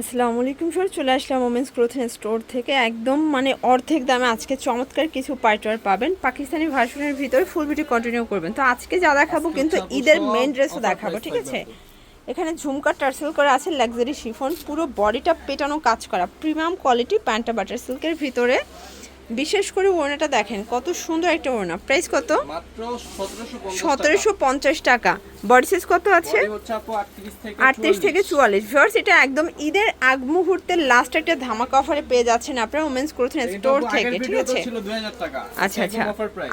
আসসালামু আলাইকুম সর চলে আসলাম ওমেন্স ক্লোথিং স্টোর থেকে। একদম মানে অর্ধেক দামে আজকে চমৎকার কিছু পাইটার পাবেন। পাকিস্তানি ভার্সনের ভিতরে ফুল ভিডিও কন্টিনিউ করবেন। তো আজকে যা দেখাবো কিন্তু ঈদের মেন ড্রেসও দেখাবো ঠিক আছে? এখানে ঝুমকা টার্সেল করা আছে লাক্সারি শিফন পুরো বডিটা পেটানো কাজ করা প্রিমিয়াম কোয়ালিটি প্যান্টা বাটার সিল্কের ভিতরে। বিশেষ করে ওড়নাটা দেখেন কত সুন্দর একটা ওড়না। প্রাইস কত? সতেরোশো পঞ্চাশ টাকা। বডি সাইজ কত আছে? বডি হচ্ছে আপু 38 থেকে আটত্রিশ থেকে চুয়াল্লিশ। ভিউয়ার্স এটা একদম ঈদের আগ মুহূর্তের লাস্ট একটা ধামাকা অফারে পেয়ে যাচ্ছেন আপনারা ওমেন্স ক্লোথিং স্টোর থেকে ঠিক আছে? ছিল 2000 টাকা। আচ্ছা আচ্ছা।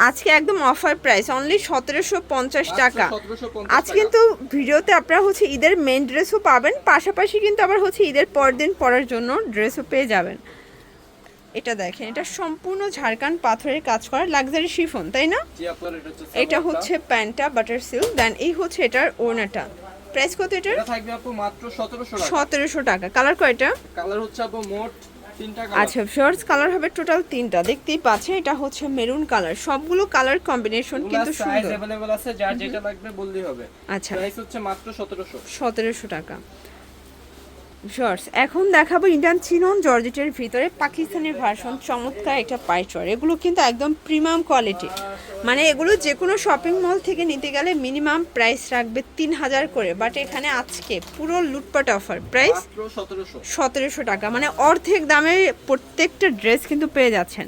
আজকে একদম অফার প্রাইস অনলি সতেরোশো পঞ্চাশ টাকা। 1750 আজ কিন্তু ভিডিওতে আপনারা হচ্ছে ঈদের মেন ড্রেসও পাবেন পাশাপাশি কিন্তু আবার হচ্ছে ঈদের পরদিন পরার জন্য ড্রেসও পেয়ে যাবেন। এটা দেখেন এটা সম্পূর্ণ ঝাড়খান্ড পাথরের কাজ করা লাক্সারি শিফন তাই না জি আপনার এটা হচ্ছে এটা সালোয়ারটা। হচ্ছে প্যান্টটা বাটার সিল্ক দেন এই হচ্ছে এটার ওড়নাটা প্রাইস কত এটার এটা থাকবে আপু মাত্র 1700 টাকা সতেরোশো টাকা কালার কয়টা কালার হচ্ছে আপু মোট তিনটা কালার আচ্ছা শর্টস কালার হবে টোটাল তিনটা দেখতেই পাচ্ছেন এটা হচ্ছে মেরুন কালার সবগুলো কালার কম্বিনেশন কিন্তু সাইজ সুন্দর अवेलेबल আছে যার যেটা লাগবে বললেই হবে আচ্ছা প্রাইস হচ্ছে মাত্র 1700 সতেরোশো টাকা শর্টস এখন দেখাবো ইন্ডিয়ান চিনন জর্জেটের ভিতরে পাকিস্তানের ভার্সন চমৎকার একটা পাইচর এগুলো কিন্তু একদম প্রিমিয়াম কোয়ালিটি মানে এগুলো যে কোনো শপিং মল থেকে নিতে গেলে মিনিমাম প্রাইস রাখবে তিন হাজার করে। বাট এখানে আজকে পুরো লুটপাট অফার প্রাইস সতেরোশো। টাকা। মানে অর্ধেক দামে প্রত্যেকটা ড্রেস কিন্তু পেয়ে যাচ্ছেন।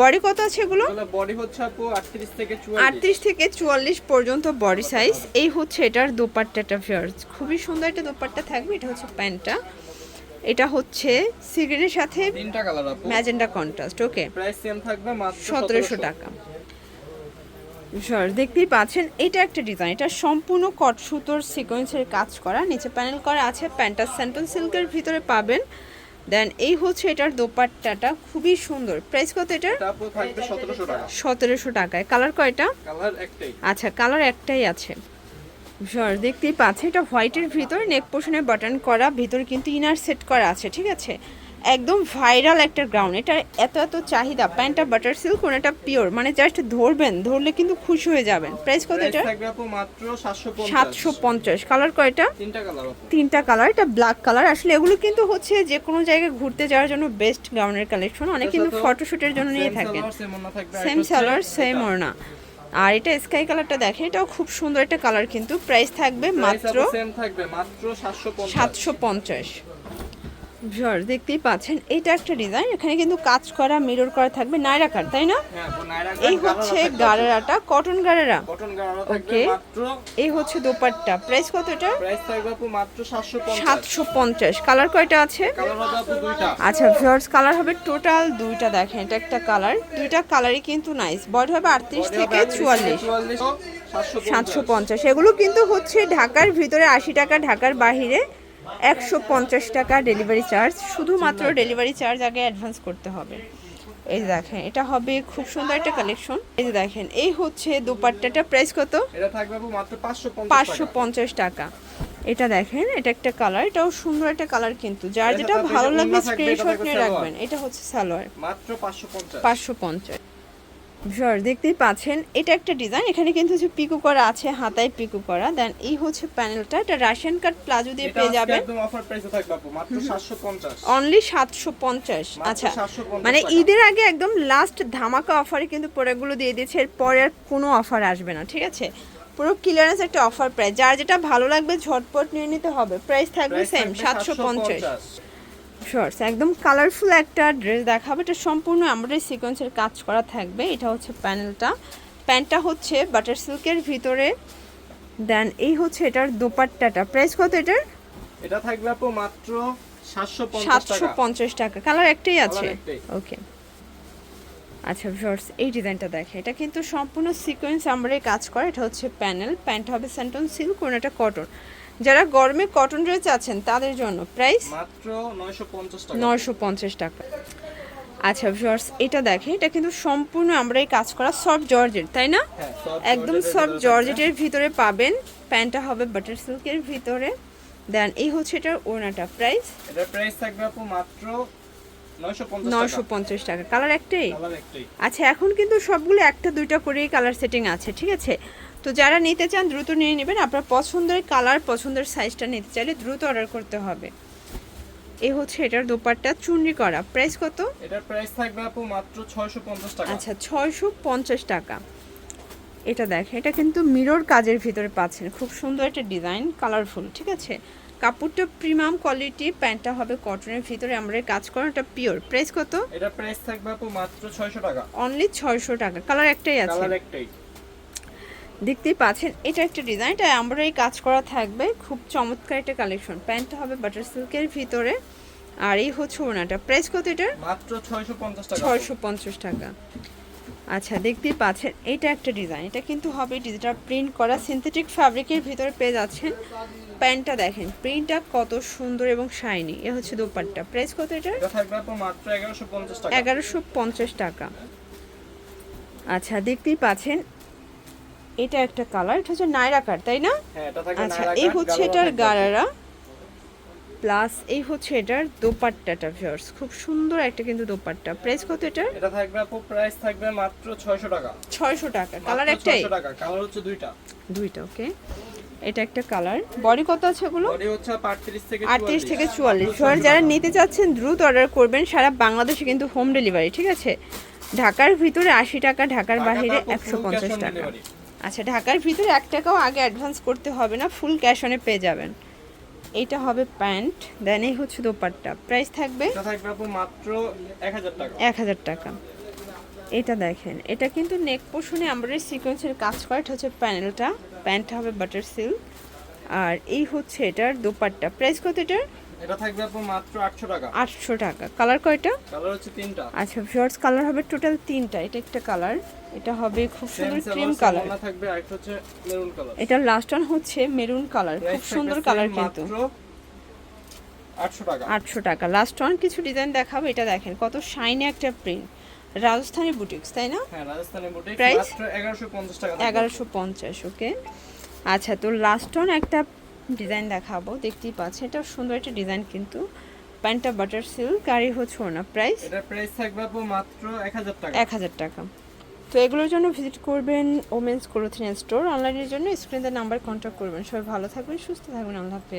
বডি কত আছে এগুলো? বডি হচ্ছে আপু 38 থেকে 44 আটত্রিশ থেকে চুয়াল্লিশ পর্যন্ত বডি সাইজ এই হচ্ছে এটার দোপাট্টাটা ফিয়ার্স খুবই সুন্দর একটা দোপাট্টা থাকবে। এটা হচ্ছে প্যান্টটা। এটা হচ্ছে সিগারেটের সাথে তিনটা কালার আপু। Magenta contrast okay price same থাকবে মাত্র সতেরোশো টাকা। সর দেখতেই পাচ্ছেন এটা একটা ডিজাইন এটা সম্পূর্ণ কট সুতোর সিকোয়েন্সের কাজ করা। নিচে প্যানেল করা আছে। প্যান্টা স্যাম্পল সিল্কের ভিতরে পাবেন। দেন এই হচ্ছে এটার দোপাট্টাটা খুবই সুন্দর। প্রাইস কত এটার? এটা আপু থাকবে 1700 টাকা। সতেরোশো টাকায়। কালার কয়টা? আচ্ছা কালার একটাই আছে। সর দেখতেই পাচ্ছে এটা হোয়াইটের ভিতর নেক পোষণে বাটন করা ভিতর কিন্তু ইনার সেট করা আছে ঠিক আছে? একদম ভাইরাল একটা গ্রাউন্ড এটা এত এত চাহিদা প্যান্টটা বাটার সিল্ক কোনটা পিওর মানে জাস্ট ধরবেন ধরলে কিন্তু খুশি হয়ে যাবেন। প্রাইস কত এটা? মাত্র 750 কালার কয়টা? তিনটা কালার তিনটা কালার এটা ব্ল্যাক কালার আসলে এগুলো কিন্তু হচ্ছে যে কোনো জায়গায় ঘুরতে যাওয়ার জন্য বেস্ট গ্রাউন্ডের কালেকশন অনেক কিন্তু ফটোশুটের জন্য নিয়ে থাকেন। সেম সালার সেম ওড়না। আর এটা স্কাই কালারটা দেখেন এটাও খুব সুন্দর একটা কালার কিন্তু। প্রাইস থাকবে মাত্র সেম থাকবে মাত্র 750 750 ভিউয়ার্স দেখতেই পাচ্ছেন এটা একটা ডিজাইন এখানে কিন্তু কাজ করা মিরর করা থাকবে নাইরাকার তাই না? এই হচ্ছে গারেরাটা কটন গারেরা ওকে এই হচ্ছে দোপাট্টা। প্রাইস কত এটা? সাতশো পঞ্চাশ। কালার কয়টা আছে? আচ্ছা ভিউয়ার্স কালার হবে টোটাল দুইটা দেখেন এটা একটা কালার দুইটা কালারই কিন্তু নাইস বড় হবে আটত্রিশ থেকে চুয়াল্লিশ। সাতশো পঞ্চাশ। এগুলো কিন্তু হচ্ছে ঢাকার ভিতরে আশি টাকা ঢাকার বাহিরে। একশো পঞ্চাশ টাকা ডেলিভারি চার্জ শুধুমাত্র ডেলিভারি চার্জ আগে অ্যাডভান্স করতে হবে। এই যে দেখেন এটা হবে খুব সুন্দর একটা কালেকশন এই যে দেখেন এই হচ্ছে দোপাট্টাটা। প্রাইস কত? এটা থাকবে মাত্র 550 পাঁচশো টাকা। পঞ্চাশ টাকা। এটা দেখেন এটা একটা কালার এটাও সুন্দর একটা কালার কিন্তু। যার যেটা ভালো লাগবে স্ক্রিনশট নিয়ে রাখবেন। এটা হচ্ছে সালোয়ার। মাত্র 550 পাঁচশো পঞ্চাশ। ভিউয়ার দেখতেই পাচ্ছেন এটা একটা ডিজাইন এখানে কিন্তু হচ্ছে পিকো করা আছে হাতায় পিকো করা দেন এই হচ্ছে প্যানেলটা এটা রাশিয়ান কাট প্লাজো দিয়ে পেয়ে যাবেন। একদম অফার প্রাইসে থাকবে আপু মাত্র 750 অনলি সাতশো পঞ্চাশ। মাত্র আচ্ছা। মানে ঈদের আগে একদম লাস্ট ধামাকা অফারে কিন্তু প্রোডাক্টগুলো দিয়ে দিয়েছে এরপরে আর কোনো অফার আসবে না ঠিক আছে? পুরো ক্লিয়ারেন্স একটা অফার প্রাইস যার যেটা ভালো লাগবে ঝটপট নিয়ে নিতে হবে প্রাইস থাকবে সেম সাতশো পঞ্চাশ। 750 শর্টস একদম কালারফুল একটা ড্রেস দেখাবে। এটা সম্পূর্ণ এমব্রয়ডারি সিকোয়েন্সের কাজ করা থাকবে। এটা হচ্ছে প্যানেলটা প্যান্টটা হচ্ছে বাটার সিল্কের ভিতরে। দেন এই হচ্ছে এটার দোপাট্টাটা। প্রাইস কত এটার? এটা থাকবে আপু মাত্র 750 সাতশো টাকা। পঞ্চাশ টাকা। কালার একটাই আছে? ওকে আচ্ছা শর্টস এই ডিজাইনটা দেখে। এটা কিন্তু সম্পূর্ণ সিকোয়েন্স আমরাই কাজ করে। এটা হচ্ছে প্যানেল প্যান্ট হবে স্যান্টন সিল্ক এটা কটন যারা গরমে কটন ড্রেস আছেন তাদের জন্য প্রাইস মাত্র 950 টাকা। নয়শো পঞ্চাশ টাকা। আচ্ছা ভিউয়ার্স এটা দেখেন এটা কিন্তু সম্পূর্ণ আমরা এই কাজ করা সফট জর্জেট তাই না? হ্যাঁ সব একদম সফট ভিতরে জর্জেটের ভিতরে পাবেন। প্যান্টটা হবে বাটার সিল্কের ভিতরে। দেন এই হচ্ছে এটার ওনাটা প্রাইস এটা এটার প্রাইস থাকবে আপু মাত্র 950 নয়শো টাকা। কালার একটাই? আচ্ছা এখন কিন্তু সবগুলো একটা দুইটা করেই কালার সেটিং আছে ঠিক আছে? তো যারা নিতে চান দ্রুত নিয়ে নেবেন। আপনার পছন্দের কালার পছন্দের সাইজটা নিতে চাইলে দ্রুত অর্ডার করতে হবে। এই হচ্ছে এটার দোপাট্টা চুনরি করা। প্রাইস কত? এটার প্রাইস থাকবে আপু মাত্র ছয়শো পঞ্চাশ টাকা। আচ্ছা ছয়শো পঞ্চাশ টাকা। এটা দেখেন এটা কিন্তু মিরর কাজের ভিতরে পাচ্ছেন। খুব সুন্দর একটা ডিজাইন কালারফুল ঠিক আছে? কাপড়টা প্রিমিয়াম কোয়ালিটি প্যান্টটা হবে কটনের ভিতরে আমরা কাজ করা এটা পিওর প্রাইস কত? এটার প্রাইস থাকবে আপু মাত্র ছয়শো টাকা। অনলি ছয়শো টাকা। কালার একটাই আছে। কালার একটাই। দেখতেই পাচ্ছেন এটা একটা ডিজাইন এটা আমরা এই কাজ করা থাকবে। খুব চমৎকার একটা কালেকশন প্যান্টটা হবে বাটার সিল্কের ভিতরে। আর এই হচ্ছে ওনাটা প্রাইস কত এটা? মাত্র ছয়শো পঞ্চাশ টাকা। ছয়শো পঞ্চাশ টাকা। আচ্ছা দেখতেই পাচ্ছেন এটা একটা ডিজাইন এটা কিন্তু হবে ডিজিটাল প্রিন্ট করা সিনথেটিক ফ্যাব্রিকের ভিতরে পেয়ে যাচ্ছেন। প্যান্টটা দেখেন প্রিন্টটা কত সুন্দর এবং শাইনি এ হচ্ছে দোপাট্টা। প্রাইস কত এটা এগারোশো পঞ্চাশ টাকা। আচ্ছা দেখতেই পাচ্ছেন এটা একটা কালার এটা হচ্ছে নাইরা কাট তাই না? হ্যাঁ আচ্ছা এই হচ্ছে এটার গারারা প্লাস এই হচ্ছে এটার দোপাট্টাটা ভিউয়ার্স খুব সুন্দর একটা কিন্তু দোপাট্টা। প্রাইস কত এটার? এটা থাকবে আপু প্রাইস থাকবে মাত্র ছয়শো টাকা। ছয়শো টাকা। কালার একটাই? 600 টাকা। কালার হচ্ছে দুইটা। দুইটা ওকে এটা একটা কালার বডি কত আছে এগুলো বডি হচ্ছে আটত্রিশ থেকে আটত্রিশ থেকে চুয়াল্লিশ। সবার যারা নিতে চাচ্ছেন দ্রুত অর্ডার করবেন সারা বাংলাদেশে কিন্তু হোম ডেলিভারি ঠিক আছে? ঢাকার ভিতরে আশি টাকা ঢাকার বাইরে একশো পঞ্চাশ টাকা। আচ্ছা ঢাকার ভিতরে এক টাকাও আগে অ্যাডভান্স করতে হবে না ফুল ক্যাশ অনে পেয়ে যাবেন। এইটা হবে প্যান্ট দেন এই হচ্ছে দোপাট্টা। প্রাইস থাকবে এটা মাত্র এক হাজার টাকা। এক হাজার টাকা। এটা দেখেন এটা কিন্তু নেক পোষণে আমরা সিকোয়েন্সের কাজ করা এটা হচ্ছে প্যানেলটা। প্যান্টটা হবে বাটার সিল্ক আর এই হচ্ছে এটার দোপাট্টা। প্রাইস কত এটার? এটা থাকবে আপু মাত্র আটশো টাকা। আটশো টাকা। কালার কয়টা? কালার হচ্ছে তিনটা। আচ্ছা শর্টস কালার হবে টোটাল তিনটা। এটা একটা কালার। এটা হবে খুব সুন্দর ক্রিম কালার সালোয়ার থাকবে আরেকটা হচ্ছে মেরুন কালার এটা লাস্ট ওয়ান হচ্ছে মেরুন কালার খুব সুন্দর কালার কিন্তু। মাত্র আটশো টাকা। আটশো টাকা। লাস্ট ওয়ান কিছু ডিজাইন দেখাবো এটা দেখেন কত শাইনি একটা প্রিন্ট রাজস্থানি বুটিক্স তাই না? হ্যাঁ রাজস্থানি বুটিক মাত্র এগারোশো পঞ্চাশ টাকা থাকবে। এগারোশো পঞ্চাশ ওকে আচ্ছা তো লাস্ট ওয়ান একটা ডিজাইন দেখাবো দেখতেই পাচ্ছেন। এটা সুন্দর একটা ডিজাইন কিন্তু। প্যান্টটা বাটার সিল্ক আর হচ্ছে ওনা প্রাইস। এটা প্রাইস থাকবে আপু মাত্র এক হাজার টাকা। এক হাজার টাকা। তো এগুলোর জন্য ভিজিট করবেন ওমেন্স ক্লোথিং স্টোর অনলাইনের জন্য স্ক্রিনের নাম্বার কন্ট্যাক্ট করবেন। সবাই ভালো থাকবেন সুস্থ থাকবেন আল্লাহ হাফেজ।